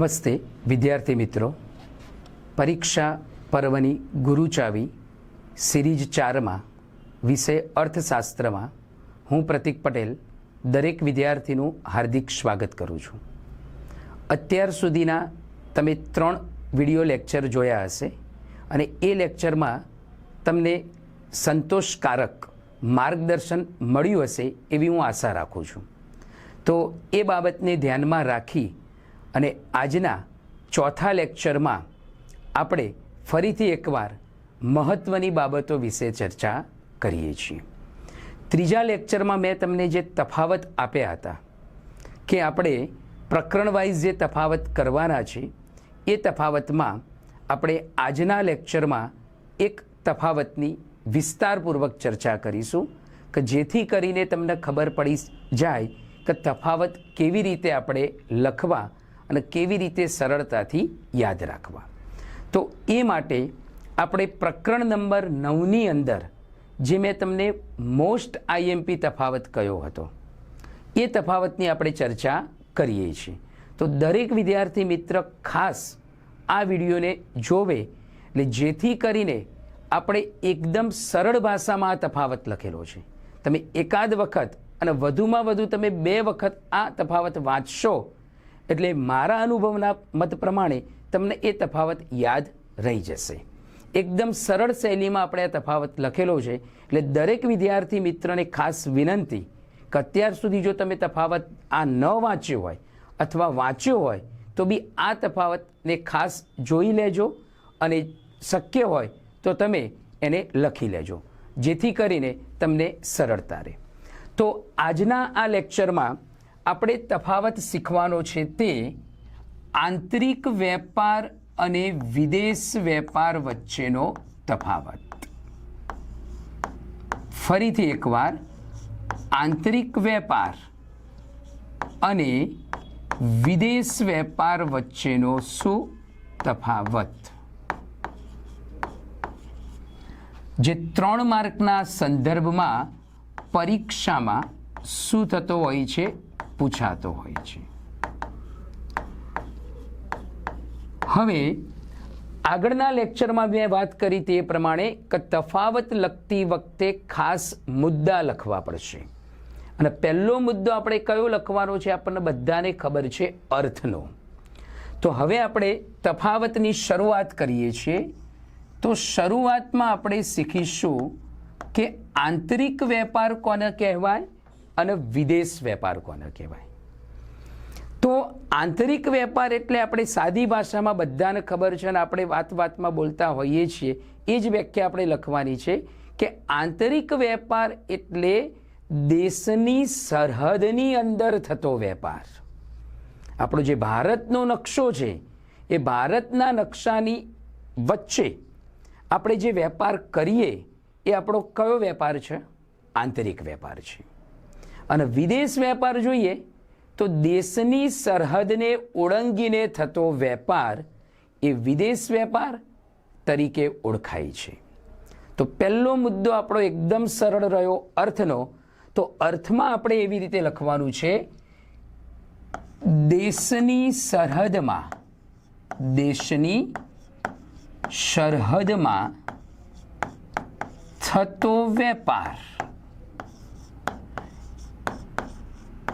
નમસ્તે, વિદ્યાર્થી મિત્રો. પરીક્ષા પર્વની ગુરુચાવી સિરીઝ ચારમાં વિષય અર્થશાસ્ત્રમાં હું પ્રતિક પટેલ દરેક વિદ્યાર્થીનું હાર્દિક સ્વાગત કરું છું. અત્યાર સુધીના તમે ત્રણ વિડિયો લેક્ચર જોયા હશે અને એ લેક્ચરમાં તમને સંતોષકારક માર્ગદર્શન મળ્યું હશે એવી હું આશા રાખું છું. તો એ બાબતને ધ્યાનમાં રાખી અને આજના ચોથા લેક્ચરમાં આપણે ફરીથી એકવાર મહત્ત્વની બાબતો વિશે ચર્ચા કરીએ છીએ. ત્રીજા લેક્ચરમાં મેં તમને જે તફાવત આપ્યા હતા કે આપણે પ્રકરણવાઇઝ જે તફાવત કરવાના છે, એ તફાવતમાં આપણે આજના લેક્ચરમાં એક તફાવતની વિસ્તારપૂર્વક ચર્ચા કરીશું કે જેથી કરીને તમને ખબર પડી જાય કે તફાવત કેવી રીતે આપણે લખવા અને કેવી રીતે સરળતાથી યાદ રાખવા. તો એ માટે આપણે પ્રકરણ નંબર નવની અંદર, જે મેં તમને મોસ્ટ આઈએમપી તફાવત કયો હતો, એ તફાવતની આપણે ચર્ચા કરીએ છીએ. તો દરેક વિદ્યાર્થી મિત્ર ખાસ આ વિડીયોને જોવે, એટલે જેથી કરીને આપણે એકદમ સરળ ભાષામાં આ તફાવત લખેલો છે. તમે એકાદ વખત અને વધુમાં વધુ તમે બે વખત આ તફાવત વાંચશો એટલે મારા અનુભવના મત પ્રમાણે તમને એ તફાવત યાદ રહી જશે. એકદમ સરળ શૈલીમાં આપણે આ તફાવત લખેલો છે, એટલે દરેક વિદ્યાર્થી મિત્રને ખાસ વિનંતી કે અત્યાર સુધી જો તમે તફાવત આ ન વાંચ્યો હોય અથવા વાંચ્યો હોય, તો બી આ તફાવતને ખાસ જોઈ લેજો અને શક્ય હોય તો તમે એને લખી લેજો, જેથી કરીને તમને સરળતા રહે. તો આજના આ લેક્ચરમાં આપણે તફાવત શીખવાનો છે તે આંતરિક વેપાર અને વિદેશ વેપાર વચ્ચેનો તફાવત. ફરીથી એકવાર, આંતરિક વેપાર અને વિદેશ વેપાર વચ્ચેનો શું તફાવત? જે ત્રણ માર્કના સંદર્ભમાં પરીક્ષામાં શું થતો હોય છે પૂછાતો હોય છે. હવે, આગળના લેક્ચરમાં મેં વાત કરી તે પ્રમાણે કે તફાવત લખતી વખતે ખાસ મુદ્દા લખવા પડશે. અને પહેલો મુદ્દો આપણે કયો લખવાનો છે આપણને બધાને ખબર છે અર્થનો. તો હવે આપણે તફાવતની શરૂઆત કરીએ છીએ. તો શરૂઆતમાં આપણે શીખીશું કે આંતરિક વેપાર કોને કહેવાય? અને વિદેશ વેપાર કોને કહેવાય? તો આંતરિક વેપાર એટલે આપણે સાદી ભાષામાં બધાને ખબર છે અને આપણે વાત વાતમાં બોલતા હોઈએ છીએ. એ જ વ્યાખ્યા આપણે લખવાની છે કે આંતરિક વેપાર એટલે દેશની સરહદની અંદર થતો વેપાર. આપણો જે ભારતનો નકશો છે, એ ભારતના નકશાની વચ્ચે આપણે જે વેપાર કરીએ, એ આપણો કયો વેપાર છે? આંતરિક વેપાર છે. અને વિદેશ વેપાર જોઈએ તો દેશની સરહદને ઓળંગીને થતો વેપાર એ વિદેશ વેપાર તરીકે ઓળખાય છે. તો પહેલો મુદ્દો આપણો એકદમ સરળ રહ્યો અર્થનો. તો અર્થમાં આપણે એવી રીતે લખવાનું છે, દેશની સરહદમાં દેશની સરહદમાં થતો વેપાર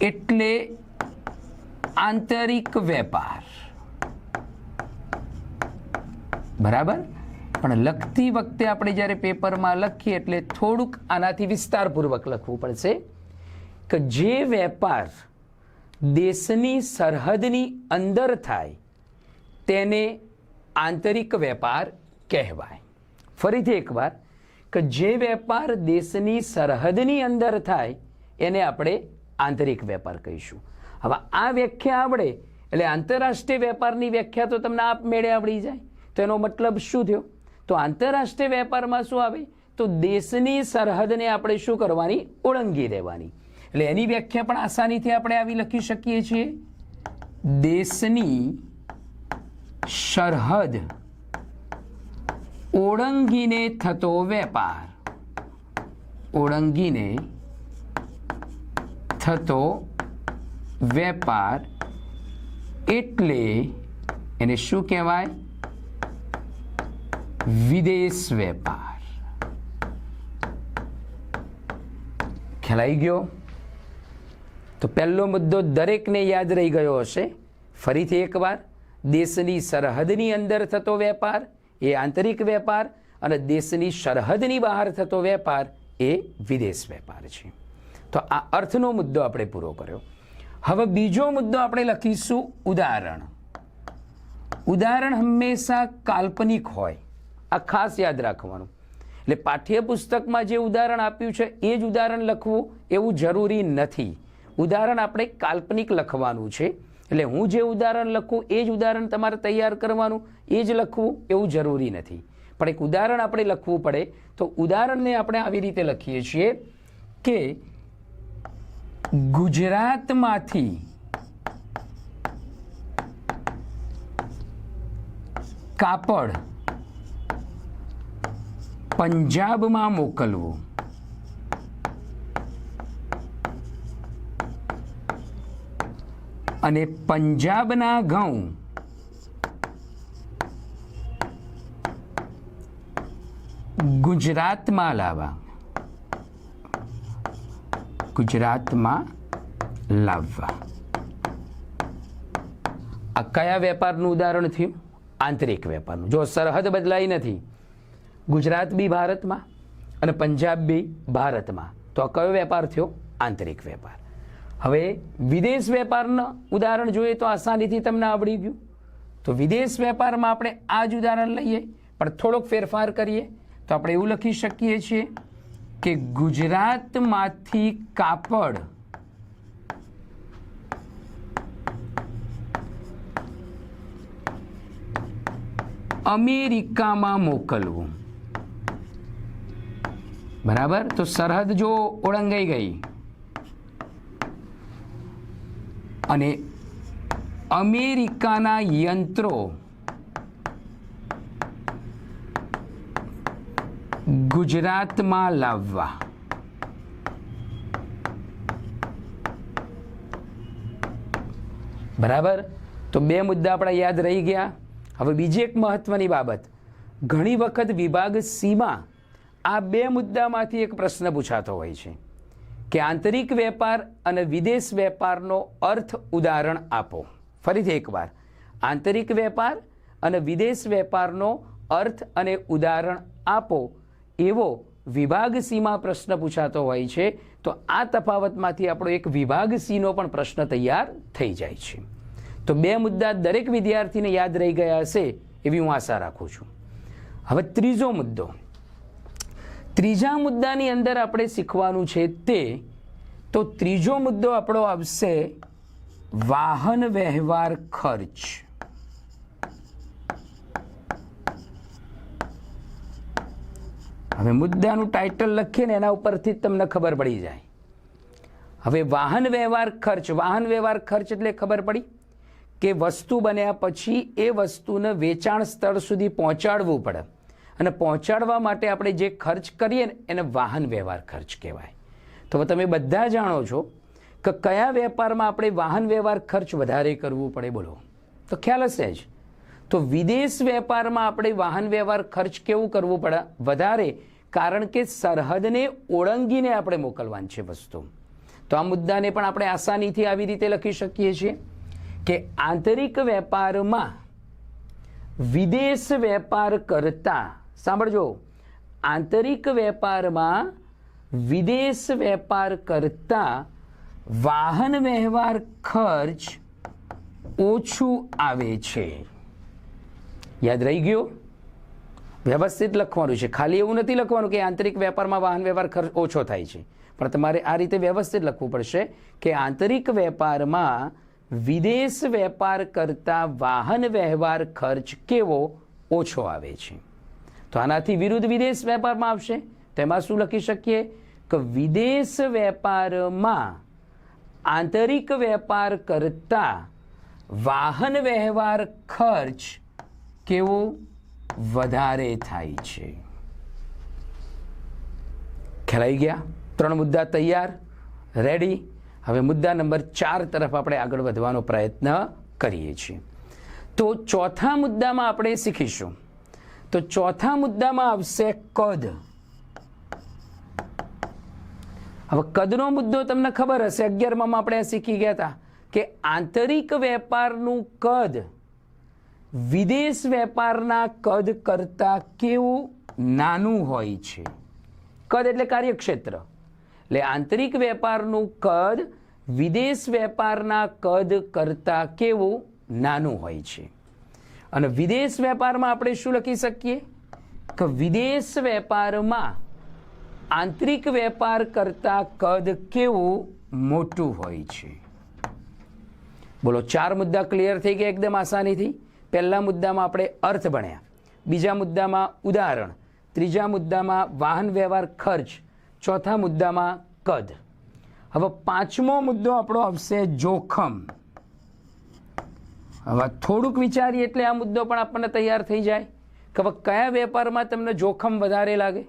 એટલે આંતરિક વેપાર. બરાબર? પણ લખતી વખતે આપણે જ્યારે પેપરમાં લખીએ એટલે થોડુંક આનાથી વિસ્તારપૂર્વક લખવું પડશે કે જે વેપાર દેશની સરહદની અંદર થાય, તેને આંતરિક વેપાર કહેવાય. ફરીથી એકવાર, કે જે વેપાર દેશની સરહદની અંદર થાય, એને આપણે આંતરિક વેપાર કહીશું. હવે આ વ્યાખ્યા આવડે, એટલે આંતરરાષ્ટ્રીય વેપારની વ્યાખ્યા તો તમને આપમેળે આવડી જાય. તો એનો મતલબ શું થયો? તો આંતરરાષ્ટ્રીય વેપારમાં શું આવે? તો દેશની સરહદને આપણે શું કરવાની? ઓળંગી દેવાની. એટલે એની વ્યાખ્યા પણ આસાનીથી આપણે આવી લખી શકીએ છીએ. દેશની સરહદ ઓળંગીને થતો વેપાર. ઓળંગીને થતો વેપાર એટલે એને શું કહેવાય? વિદેશ વેપાર. ખ્યાલ ગયો? તો પહેલો મુદ્દો દરેકને યાદ રહી ગયો હશે. ફરીથી એકવાર. દેશની સરહદની અંદર થતો વેપાર એ આંતરિક વેપાર અને દેશની સરહદની બહાર થતો વેપાર એ વિદેશ વેપાર છે. તો આ અર્થનો મુદ્દો આપણે પૂરો કર્યો. હવે બીજો મુદ્દો આપણે લખીશું ઉદાહરણ. ઉદાહરણ હંમેશા કાલ્પનિક હોય. આ ખાસ યાદ રાખવાનું. એટલે પાઠ્યપુસ્તકમાં જે ઉદાહરણ આપ્યું છે, એ જ ઉદાહરણ લખવું એવું જરૂરી નથી. ઉદાહરણ આપણે કાલ્પનિક લખવાનું છે. એટલે હું જે ઉદાહરણ લખું, એ જ ઉદાહરણ તમારે તૈયાર કરવાનું, એ જ લખવું એવું જરૂરી નથી. પણ એક ઉદાહરણ આપણે લખવું પડે. તો ઉદાહરણને આપણે આવી રીતે લખીએ છીએ કે ગુજરાતમાંથી કાપડ પંજાબમાં મોકલવું. અને પંજાબના ઘઉં ગુજરાતમાં લાવવા. ગુજરાતમાં લાવવા. આ કયા વેપારનું ઉદાહરણ થયું? આંતરિક વેપારનું. જો સરહદ બદલાઈ નથી, ગુજરાત બી ભારતમાં અને પંજાબ બી ભારતમાં, તો આ કયો વેપાર થયો? આંતરિક વેપાર. હવે વિદેશ વેપારનું ઉદાહરણ જોઈએ તો આસાનીથી તમને આવડી ગયું. તો વિદેશ વેપારમાં આપણે આ જ ઉદાહરણ લઈએ, પણ થોડોક ફેરફાર કરીએ, તો આપણે એવું લખી શકીએ છીએ કે ગુજરાતમાંથી કાપડ અમેરિકામાં મોકલવું. બરાબર? તો સરહદ જો ઓળંગાઈ ગઈ અને અમેરિકાના યંત્રો ગુજરાતમાં લાવવા. બરાબર? તો બે મુદ્દા આપણા યાદ રહી ગયા. હવે બીજી એક મહત્વની બાબત. ઘણી વખત વિભાગ સીમા આ બે મુદ્દામાંથી એક પ્રશ્ન પૂછાતો હોય છે કે આંતરિક વેપાર અને વિદેશ વેપારનો અર્થ ઉદાહરણ આપો. ફરીથી એકવાર. આંતરિક વેપાર અને વિદેશ વેપારનો અર્થ અને ઉદાહરણ આપો એવો વિભાગ સીમાં પ્રશ્ન પૂછાતો હોય છે, તો આ તફાવતમાંથી આપણો એક વિભાગ સીનો પણ પ્રશ્ન તૈયાર થઈ જાય છે. તો બે મુદ્દા દરેક વિદ્યાર્થીને યાદ રહી ગયા હશે એવી હું આશા રાખું છું. હવે ત્રીજો મુદ્દો. ત્રીજા મુદ્દાની અંદર આપણે શીખવાનું છે તે, તો ત્રીજો મુદ્દો આપણો આવશે વાહન વ્યવહાર ખર્ચ. હવે મુદ્દાનું ટાઇટલ લખીએ ને એના ઉપરથી જ તમને ખબર પડી જાય. હવે વાહન વ્યવહાર ખર્ચ, વાહન વ્યવહાર ખર્ચ એટલે ખબર પડી? કે વસ્તુ બન્યા પછી એ વસ્તુને વેચાણ સ્થળ સુધી પહોંચાડવું પડે. અને પહોંચાડવા માટે આપણે જે ખર્ચ કરીએ ને એને વાહન વ્યવહાર ખર્ચ કહેવાય. તો તમે બધા જાણો છો કે કયા વેપારમાં આપણે વાહન વ્યવહાર ખર્ચ વધારે કરવું પડે બોલો. તો ખ્યાલ હશે જ. તો વિદેશ વેપારમાં આપણે વાહન વ્યવહાર ખર્ચ કેવું કરવું પડે? વધારે કારણ કે સરહદને ઓળંગીને આપણે મોકલવાની છે વસ્તુ. તો આ મુદ્દાને પણ આપણે આસાનીથી આવી રીતે લખી શકીએ છીએ કે આંતરિક વેપારમાં વિદેશ વેપાર કરતા, સાંભળજો, આંતરિક વેપારમાં વિદેશ વેપાર કરતા વાહન વ્યવહાર ખર્ચ ઓછું આવે છે. યાદ રહી ગયું? વ્યવસ્થિત લખવાનું છે. ખાલી એવું નથી લખવાનું કે આંતરિક વેપારમાં વાહન વ્યવહાર ખર્ચ ઓછો થાય છે. પણ તમારે આ રીતે વ્યવસ્થિત લખવું પડશે કે આંતરિક વેપારમાં વિદેશ વેપાર કરતાં વાહન વ્યવહાર ખર્ચ કેવો ઓછો આવે છે. તો આનાથી વિરુદ્ધ વિદેશ વેપારમાં આવશે. તેમાં શું લખી શકીએ? કે વિદેશ વેપારમાં આંતરિક વેપાર કરતા વાહન વ્યવહાર ખર્ચ કેવો વધારે થાય છે. ખેલાઈ ગયા. ત્રણ મુદ્દા તૈયાર. રેડી હવે મુદ્દા નંબર ચાર તરફ આપણે આગળ વધવાનો પ્રયત્ન કરીએ છીએ. તો ચોથા મુદ્દામાં આપણે શીખીશું. તો ચોથા મુદ્દામાં આવશે કદ. હવે કદનો મુદ્દો તમને ખબર હશે, અગિયારમાં આપણે શીખી ગયા હતા કે આંતરિક વેપારનું કદ વિદેશ વેપારના કદ કરતાં કેવું નાનું હોય છે? કદ એટલે કાર્યક્ષેત્ર. એટલે આંતરિક વેપારનું કદ વિદેશ વેપારના કદ કરતાં કેવું નાનું હોય છે? અને વિદેશ વેપારમાં આપણે શું લખી શકીએ? કે વિદેશ વેપારમાં આંતરિક વેપાર કરતાં કદ કેવું મોટું હોય છે? બોલો, ચાર મુદ્દા ક્લિયર થઈ ગયા એકદમ આસાનીથી. પહેલા મુદ્દામાં આપણે અર્થ ભણ્યા. બીજા મુદ્દામાં ઉદાહરણ. ત્રીજા મુદ્દામાં વાહન વ્યવહાર ખર્ચ. ચોથા મુદ્દામાં કદ. હવે પાંચમો મુદ્દો આપણો આવશે જોખમ. હવે થોડુંક વિચારીએ એટલે આ મુદ્દો પણ આપણને તૈયાર થઈ જાય કે હવે કયા વેપારમાં તમને જોખમ વધારે લાગે?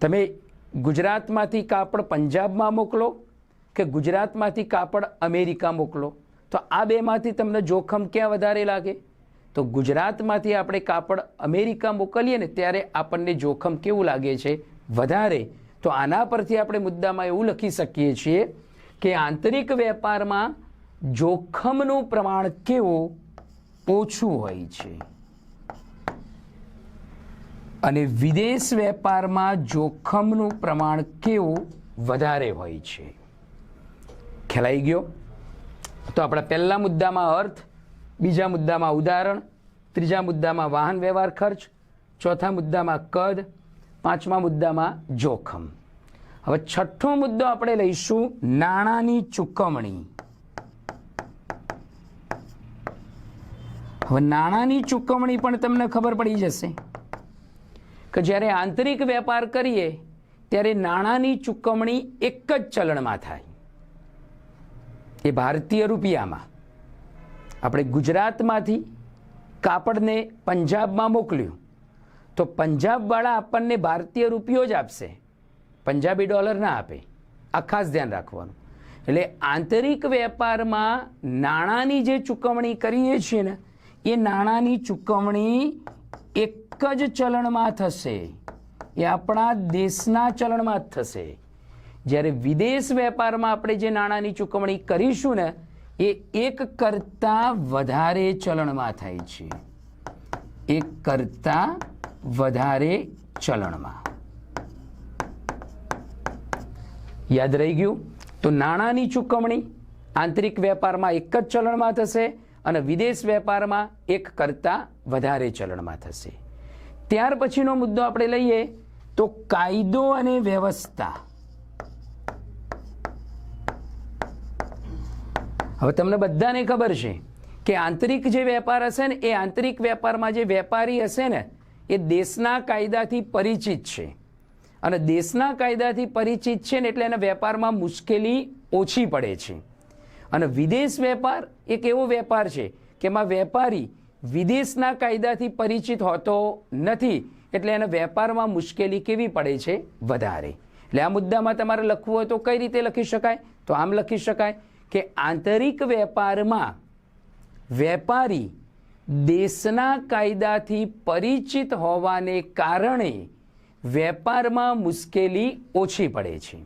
તમે ગુજરાતમાંથી કાપડ પંજાબમાં મોકલો કે ગુજરાતમાંથી કાપડ અમેરિકા મોકલો? તો આ બેમાંથી તમને જોખમ ક્યાં વધારે લાગે? તો ગુજરાતમાંથી આપણે કાપડ અમેરિકા મોકલીએ ને ત્યારે આપણને જોખમ કેવું લાગે છે? વધારે. તો આના પરથી આપણે મુદ્દામાં એવું લખી શકીએ છીએ કે આંતરિક વેપારમાં જોખમનું પ્રમાણ કેવું ઓછું હોય છે. અને વિદેશ વેપારમાં જોખમનું પ્રમાણ કેવું વધારે હોય છે. ખેલાઈ ગયો? તો આપણા પહેલા મુદ્દામાં અર્થ, બીજા મુદ્દામાં ઉદાહરણ, ત્રીજા મુદ્દામાં વાહન વ્યવહાર ખર્ચ, ચોથા મુદ્દામાં કદ, પાંચમા મુદ્દામાં જોખમ. હવે છઠ્ઠો મુદ્દો આપણે લઈશું નાણાંની ચૂકવણી. હવે નાણાંની ચૂકવણી પણ તમને ખબર પડી જશે કે જ્યારે આંતરિક વેપાર કરીએ, ત્યારે નાણાંની ચૂકવણી એક જ ચલણમાં થાય. એ ભારતીય રૂપિયામાં આપણે ગુજરાતમાંથી કાપડને પંજાબમાં મોકલ્યું. તો પંજાબવાળા આપણને ભારતીય રૂપિયો જ આપશે. પંજાબી ડોલર ના આપે. આ ખાસ ધ્યાન રાખવાનું. એટલે આંતરિક વેપારમાં નાણાંની જે ચૂકવણી કરીએ છીએ ને, એ નાણાંની ચૂકવણી એક જ ચલણમાં થશે. એ આપણા દેશના ચલણમાં જ થશે. જ્યારે વિદેશ વેપારમાં આપણે જે નાણાંની ચૂકવણી કરીશું ને, એ એક કરતાં વધારે ચલણમાં થાય છે. એક કરતાં વધારે ચલણમાં. યાદ રહી ગયું? તો નાણાંની ચૂકવણી આંતરિક વેપારમાં એક જ ચલણમાં થશે અને વિદેશ વેપારમાં એક કરતાં વધારે ચલણમાં થશે. ત્યાર પછીનો મુદ્દો આપણે લઈએ તો કાયદો અને વ્યવસ્થા. હવે તમને બધાને ખબર છે કે આંતરિક જે વેપાર હશે ને, એ આંતરિક વેપારમાં જે વેપારી હશે ને, એ દેશના કાયદાથી પરિચિત છે. અને દેશના કાયદાથી પરિચિત છે ને, એટલે એના વેપારમાં મુશ્કેલી ઓછી પડે છે. અને વિદેશ વેપાર એક એવો વેપાર છે કે એમાં વેપારી વિદેશના કાયદાથી પરિચિત હોતો નથી, એટલે એના વેપારમાં મુશ્કેલી કેવી પડે છે? વધારે. એટલે આ મુદ્દામાં તમારે લખવું હોય તો કઈ રીતે લખી શકાય? તો આમ લખી શકાય કે આંતરિક વેપારમાં વેપારી દેશના કાયદાથી પરિચિત હોવાને કારણે વેપારમાં મુશ્કેલી ઓછી પડે છે.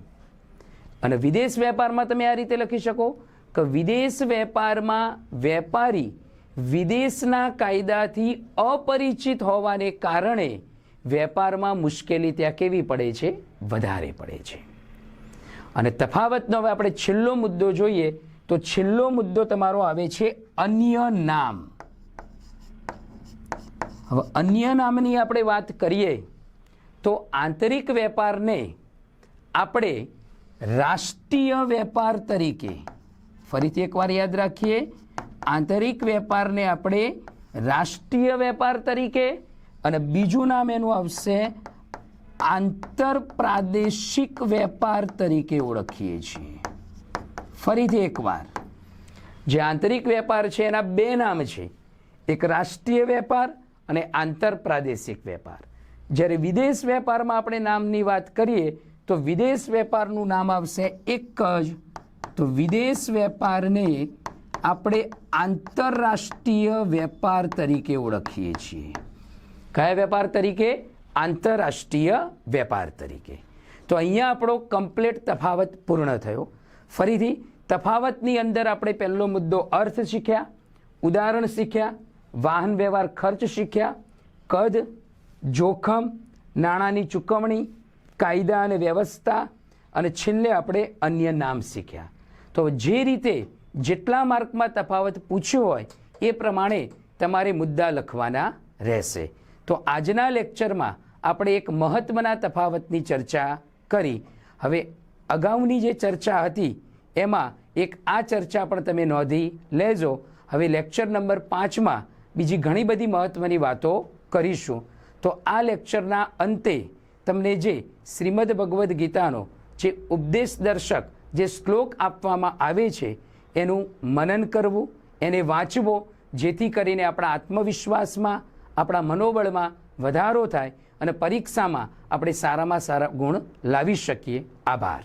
અને વિદેશ વેપારમાં તમે આ રીતે લખી શકો કે વિદેશ વેપારમાં વેપારી વિદેશના કાયદાથી અપરિચિત હોવાને કારણે વેપારમાં મુશ્કેલી ત્યાં કેવી પડે છે? વધારે પડે છે. અને તફાવતનો હવે આપણે છેલ્લો મુદ્દો જોઈએ, તો છેલ્લો મુદ્દો તમારો આવે છે અન્ય નામ. હવે અન્ય નામની આપણે વાત કરીએ, તો આંતરિક વેપારને આપણે રાષ્ટ્રીય વેપાર તરીકે ફરીથી એકવાર યાદ રાખીએ, આંતરિક વેપારને આપણે રાષ્ટ્રીય વેપાર તરીકે અને બીજું નામ એનું આવશે આંતર પ્રાદેશિક વેપાર તરીકે ઓળખીએ છીએ. ફરીથી એકવાર. જે આંતરિક વેપાર છે, એના બે નામ છે. એક રાષ્ટ્રીય વેપાર અને આંતર પ્રાદેશિક વેપાર. જ્યારે વિદેશ વેપારમાં આપણે નામની વાત કરીએ, તો વિદેશ વેપારનું નામ આવશે એક જ. તો વિદેશ વેપારને આપણે આંતરરાષ્ટ્રીય વેપાર તરીકે ઓળખીએ છીએ. કયા વેપાર તરીકે? આંતરરાષ્ટ્રીય વેપાર તરીકે. તો અહીંયા આપણો કમ્પ્લીટ તફાવત પૂર્ણ થયો. ફરીથી, તફાવતની અંદર આપણે પહેલો મુદ્દો અર્થ શીખ્યા, ઉદાહરણ શીખ્યા, વાહન વ્યવહાર ખર્ચ શીખ્યા, કદ, જોખમ, નાણાંની ચૂકવણી, કાયદા અને વ્યવસ્થા, અને છેલ્લે આપણે અન્ય નામ શીખ્યા. તો જે રીતે જેટલા માર્કમાં તફાવત પૂછ્યો હોય, એ પ્રમાણે તમારે મુદ્દા લખવાના રહેશે. તો આજના લેક્ચરમાં આપણે એક મહત્ત્વના તફાવતની ચર્ચા કરી. હવે અગાઉની જે ચર્ચા હતી, એમાં એક આ ચર્ચા પણ તમે નોંધી લેજો. હવે લેક્ચર નંબર પાંચમાં બીજી ઘણી બધી મહત્ત્વની વાતો કરીશું. તો આ લેક્ચરના અંતે તમને જે શ્રીમદ ભગવદ્ ગીતાનો જે ઉપદેશ દર્શક જે શ્લોક આપવામાં આવે છે, એનું મનન કરવું, એને વાંચવો, જેથી કરીને આપણા આત્મવિશ્વાસમાં, આપણા મનોબળમાં વધારો થાય. અને પરીક્ષામાં આપણે સારામાં સારા ગુણ લાવી શકીએ. આભાર.